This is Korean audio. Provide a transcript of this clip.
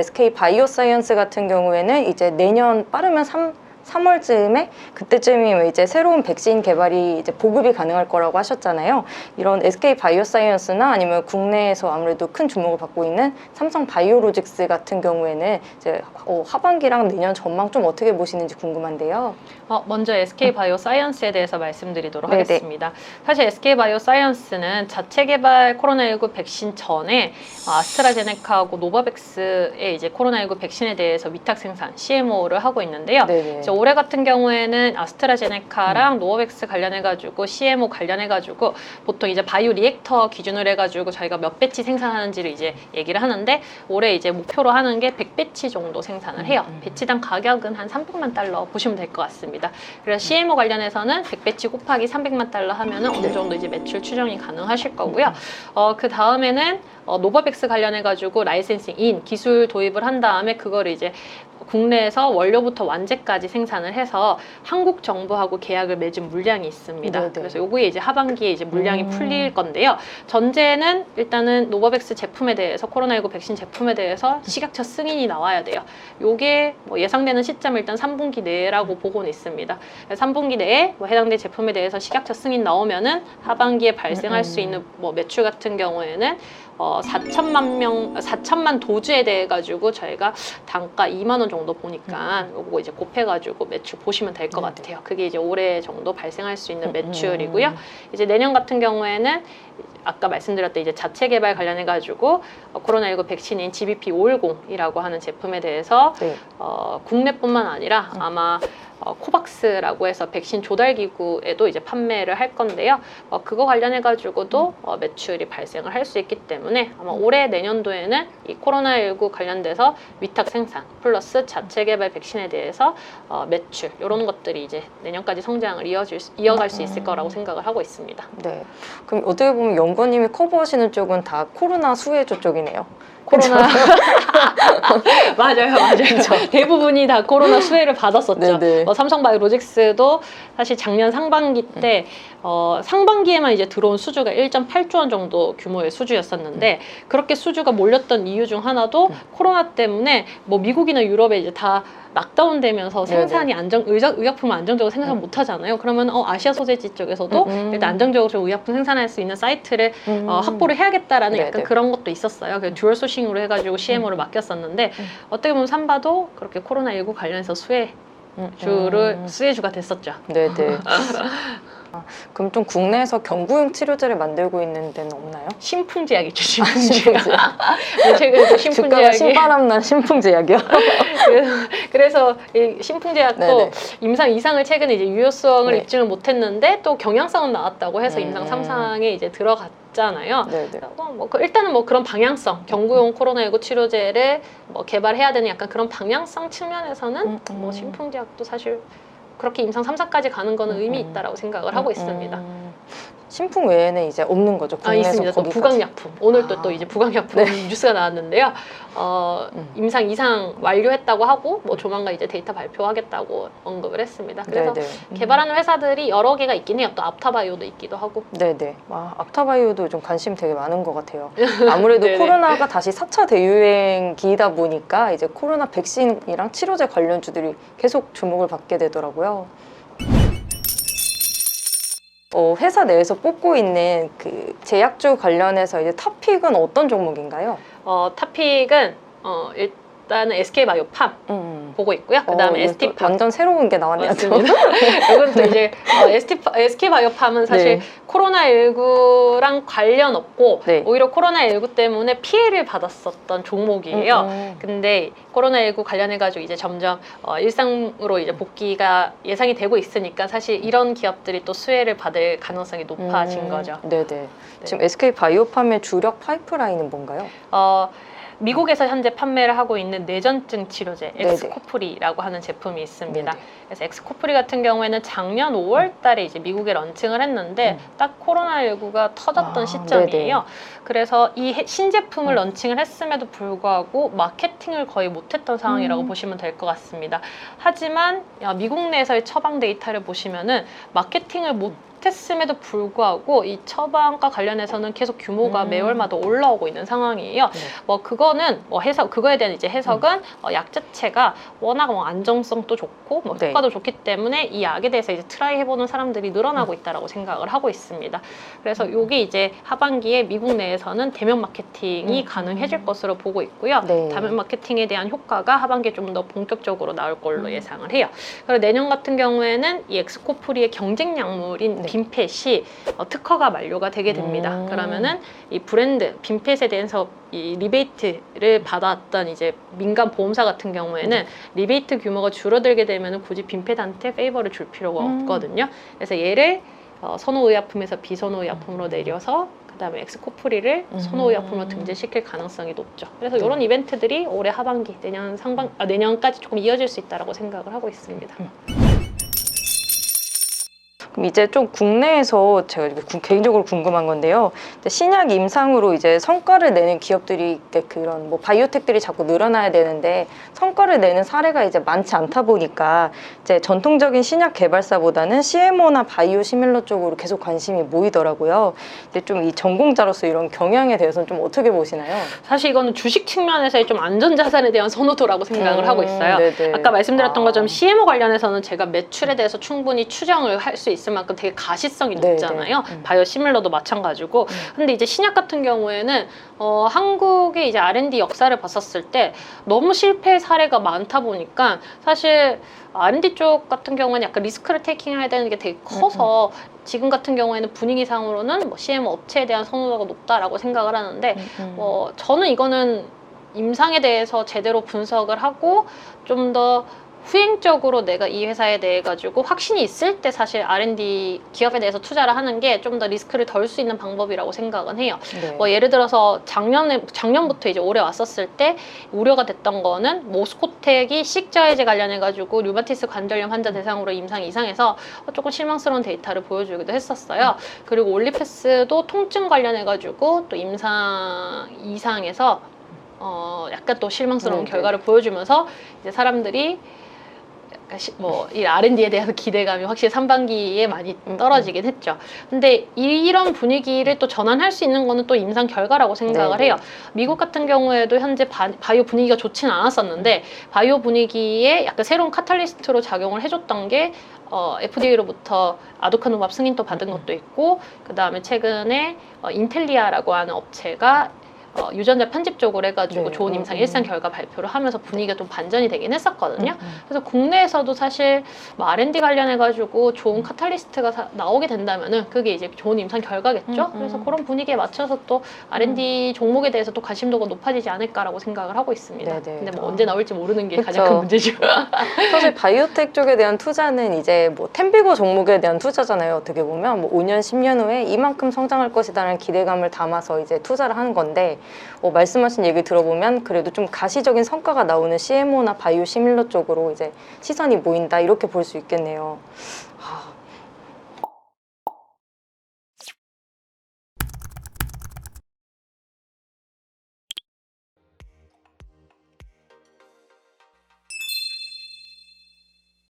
SK 바이오사이언스 같은 경우에는 이제 내년 빠르면 3 3월쯤에 그때쯤이면 이제 새로운 백신 개발이 이제 보급이 가능할 거라고 하셨잖아요. 이런 SK 바이오사이언스나 아니면 국내에서 아무래도 큰 주목을 받고 있는 삼성 바이오로직스 같은 경우에는 이제 어, 하반기랑 내년 전망 좀 어떻게 보시는지 궁금한데요. 어, 먼저 SK 바이오사이언스에 대해서 말씀드리도록 네네. 하겠습니다. 사실 SK 바이오사이언스는 자체 개발 코로나19 백신 전에 어, 아스트라제네카하고 노바백스의 이제 코로나19 백신에 대해서 위탁 생산 CMO를 하고 있는데요. 네네. 이제 올해 같은 경우에는 아스트라제네카랑 노바백스 관련해가지고 CMO 관련해가지고 보통 이제 바이오 리액터 기준으로 해가지고 저희가 몇 배치 생산하는지를 이제 얘기를 하는데 올해 이제 목표로 하는 게 100배치 정도 생산을 해요. 음, 음. 배치당 가격은 한 300만 달러 보시면 될 것 같습니다. 그래서 CMO 관련해서는 100배치 곱하기 300만 달러 하면은 어느 정도 이제 매출 추정이 가능하실 거고요. 어, 그 다음에는 어, 노바백스 관련해 가지고 라이센싱 인 기술 도입을 한 다음에 그거를 이제 국내에서 원료부터 완제까지 생산을 해서 한국 정부하고 계약을 맺은 물량이 있습니다. 네네. 그래서 요거에 이제 하반기에 이제 물량이 음. 풀릴 건데요. 전제는 일단은 노바백스 제품에 대해서 코로나19 백신 제품에 대해서 식약처 승인이 나와야 돼요. 요게 뭐 예상되는 시점 일단 3분기 내라고 보고는 있습니다. 3분기 내에 뭐 해당된 제품에 대해서 식약처 승인 나오면은 하반기에 발생할 수 음. 있는 뭐 매출 같은 경우에는 어 4천만 명 4천만 도주에 대해 가지고 저희가 단가 2만 원 정도 보니까 요거 이제 곱해 가지고 매출 보시면 될것 네네. 같아요. 그게 이제 올해 정도 발생할 수 있는 음, 매출이고요. 음. 이제 내년 같은 경우에는 아까 말씀드렸던 이제 자체 개발 관련해 가지고 어, 코로나19 백신인 GBP510이라고 하는 제품에 대해서 네. 어, 국내뿐만 아니라 음. 아마 어, 코박스라고 해서 백신 조달 기구에도 이제 판매를 할 건데요. 어, 그거 관련해 가지고도 어, 매출이 발생을 할 수 있기 때문에 아마 음. 올해 내년도에는 이 코로나19 관련돼서 위탁 생산 플러스 자체 개발 백신에 대해서 어, 매출 이런 것들이 이제 내년까지 성장을 이어질 수- 이어갈 수 있을 음. 거라고 생각을 하고 있습니다. 네. 그럼 어떻게 보면 연구님이 커버하시는 쪽은 다 코로나 수혜조 쪽이네요. 코로나 맞아요, 맞아요. 대부분이 다 코로나 수혜를 받았었죠. 네네. 어, 삼성바이오로직스도 사실 작년 상반기 때 어, 상반기에만 이제 들어온 수주가 1.8조 원 정도 규모의 수주였었는데 그렇게 수주가 몰렸던 이유 중 하나도 음. 코로나 때문에 뭐 미국이나 유럽에 이제 다 락다운 되면서 네네. 생산이 안정 의작, 의약품을 안정적으로 생산 음. 못 하잖아요. 그러면 어, 아시아 소재지 쪽에서도 음, 음. 일단 안정적으로 좀 의약품 생산할 수 있는 사이트를 음. 어, 확보를 해야겠다라는 네네. 약간 그런 것도 있었어요. 그래서 듀얼 소싱 으로 해가지고 CMO를 맡겼었는데 음. 어떻게 보면 삼바도 그렇게 코로나19 관련해서 수혜 주를 음. 수혜주가 됐었죠. 네네. 아, 그럼 좀 국내에서 경구용 치료제를 만들고 있는 데는 없나요? 신풍제약이죠, 신풍제약. 신풍제약. 네, 최근에 신풍제약이 신바람난 신풍제약이요? 그래서 이 신풍제약도 네네. 임상 이상을 최근에 이제 유효성을 네. 입증을 못했는데 또 경향성은 나왔다고 해서 음. 임상 3상에 이제 들어갔 잖아요. 네네. 어, 뭐 그- 일단은 뭐 그런 방향성 경구용 코로나19 치료제를 뭐 개발해야 되는 약간 그런 방향성 측면에서는 음, 음. 뭐 신풍제약도 사실 그렇게 임상 3, 4까지 가는 거는 음, 의미 음. 있다라고 생각을 하고 있습니다. 음, 신풍 외에는 이제 없는 거죠. 아 국내에서 있습니다. 또 거기까지. 부강약품 오늘 또 아. 또 이제 부강약품 뉴스가 나왔는데요. 어, 음. 임상 이상 완료했다고 하고 뭐 조만간 이제 데이터 발표하겠다고 언급을 했습니다. 그래서 네네. 개발하는 회사들이 여러 개가 있긴 해요. 또 앞타바이오도 있기도 하고. 네네. 아, 앞타바이오도 좀 관심 되게 많은 것 같아요. 아무래도 네네. 코로나가 다시 4차 대유행기이다 보니까 이제 코로나 백신이랑 치료제 관련주들이 계속 주목을 받게 되더라고요. 어, 회사 내에서 뽑고 있는 그 제약주 관련해서 이제 탑픽은 어떤 종목인가요? 어, 타픽은 어, 일 단은 SK 바이오 팜 음. 보고 있고요. 어, 그다음에 이거 ST 또 완전 새로운 게 나왔네요. 이건 또 이제 어, ST, SK 바이오 팜은 사실 네. 코로나 19랑 관련 없고 네. 오히려 코로나 19 때문에 피해를 받았었던 종목이에요. 음, 음. 근데 코로나 19 관련해 가지고 이제 점점 어, 일상으로 이제 복귀가 예상이 되고 있으니까 사실 이런 기업들이 또 수혜를 받을 가능성이 높아진 음, 거죠. 네네. 지금 SK 바이오팜의 주력 파이프라인은 뭔가요? 어, 미국에서 현재 판매를 하고 있는 뇌전증 치료제 네네. 엑스코프리라고 하는 제품이 있습니다. 네네. 그래서 엑스코프리 같은 경우에는 작년 5월 달에 이제 미국에 런칭을 했는데 음. 딱 코로나19가 터졌던 아, 시점이에요. 그래서 이 해- 신제품을 음. 런칭을 했음에도 불구하고 마케팅을 거의 못했던 상황이라고 음. 보시면 될 것 같습니다. 하지만 야, 미국 내에서의 처방 데이터를 보시면은 마케팅을 못 했음에도 불구하고 이 처방과 관련해서는 계속 규모가 음. 매월마다 올라오고 있는 상황이에요. 네. 뭐 그거 그거는 뭐 해석 그거에 대한 이제 해석은 어, 약 자체가 워낙 뭐 안정성도 좋고 뭐 네. 효과도 좋기 때문에 이 약에 대해서 이제 트라이 해보는 사람들이 늘어나고 있다라고 생각을 하고 있습니다. 그래서 이게 이제 하반기에 미국 내에서는 대면 마케팅이 음. 가능해질 것으로 보고 있고요. 네. 대면 마케팅에 대한 효과가 하반기에 좀 더 본격적으로 나올 걸로 음. 예상을 해요. 그리고 내년 같은 경우에는 이 엑스코프리의 경쟁 약물인 네. 빈펫이 어, 특허가 만료가 되게 됩니다. 음. 그러면은 이 브랜드 빈펫에 대해서 이 리베이트를 받았던 이제 민간 보험사 같은 경우에는 네. 리베이트 규모가 줄어들게 되면 굳이 빈펫한테 페이버를 줄 필요가 음. 없거든요. 그래서 얘를 어, 선호의약품에서 비선호의약품으로 내려서 그다음에 엑스코프리를 음. 선호의약품으로 등재시킬 가능성이 높죠. 그래서 네. 이런 이벤트들이 올해 하반기, 내년 상반, 아, 내년까지 조금 이어질 수 있다라고 생각을 하고 있습니다. 그럼 이제 좀 국내에서 제가 개인적으로 궁금한 건데요. 신약 임상으로 이제 성과를 내는 기업들이 그런 뭐 바이오텍들이 자꾸 늘어나야 되는데 성과를 내는 사례가 이제 많지 않다 보니까 이제 전통적인 신약 개발사보다는 CMO나 바이오 시밀러 쪽으로 계속 관심이 모이더라고요. 이제 좀이 전공자로서 이런 경향에 대해서는 좀 어떻게 보시나요? 사실 이거는 주식 측면에서의 좀 안전 자산에 대한 선호도라고 생각을 음, 하고 있어요. 네네. 아까 말씀드렸던 아. 것처럼 CMO 관련해서는 제가 매출에 대해서 충분히 추정을 할 수 있을 만큼 되게 가시성이 네, 높잖아요. 네. 음. 바이오 시밀러도 마찬가지고. 근데 이제 신약 같은 경우에는 어, 한국의 이제 R&D 역사를 봤었을 때 너무 실패 사례가 많다 보니까 사실 R&D 쪽 같은 경우는 약간 리스크를 테이킹해야 되는 게 되게 커서 지금 같은 경우에는 분위기상으로는 뭐 CMO 업체에 대한 선호도가 높다라고 생각을 하는데 음, 음. 어, 저는 이거는 임상에 대해서 제대로 분석을 하고 좀더 후행적으로 내가 이 회사에 대해 가지고 확신이 있을 때 사실 R&D 기업에 대해서 투자를 하는 게 좀 더 리스크를 덜 수 있는 방법이라고 생각은 해요. 네. 뭐 예를 들어서 작년에 작년부터 이제 올해 왔었을 때 우려가 됐던 거는 모스코텍이 식자해제 관련해 가지고 류마티스 관절염 환자 대상으로 임상 이상해서 조금 실망스러운 데이터를 보여주기도 했었어요. 그리고 올리패스도 통증 관련해 가지고 또 임상 이상에서 어 약간 또 실망스러운 네, 네. 결과를 보여주면서 이제 사람들이 뭐, 이 R&D에 대한 기대감이 확실히 상반기에 많이 음, 떨어지긴 했죠. 근데 이런 분위기를 또 전환할 수 있는 거는 또 임상 결과라고 생각을 네, 네. 해요. 미국 같은 경우에도 현재 바, 바이오 분위기가 좋지는 않았었는데 바이오 분위기에 약간 새로운 카탈리스트로 작용을 해줬던 게 어, FDA로부터 아두카누밥 승인도 받은 것도 있고 그 다음에 최근에 어, 인텔리아라고 하는 업체가 어, 유전자 편집 쪽으로 해가지고 네. 좋은 임상 음, 일상 음. 결과 발표를 하면서 분위기가 좀 반전이 되긴 했었거든요. 음, 음. 그래서 국내에서도 사실 뭐 R&D 관련해가지고 좋은 카탈리스트가 사- 나오게 된다면은 그게 이제 좋은 임상 결과겠죠. 음, 음. 그래서 그런 분위기에 맞춰서 또 R&D 종목에 대해서 또 관심도가 높아지지 않을까라고 생각을 하고 있습니다. 네네. 근데 뭐 아. 언제 나올지 모르는 게 가장 그쵸. 큰 문제죠. 사실 바이오텍 쪽에 대한 투자는 이제 뭐 템비고 종목에 대한 투자잖아요. 어떻게 보면 뭐 5년, 10년 후에 이만큼 성장할 것이다라는 기대감을 담아서 이제 투자를 하는 건데 어, 말씀하신 얘기 들어보면 그래도 좀 가시적인 성과가 나오는 CMO나 바이오 시밀러 쪽으로 이제 시선이 모인다 이렇게 볼 수 있겠네요.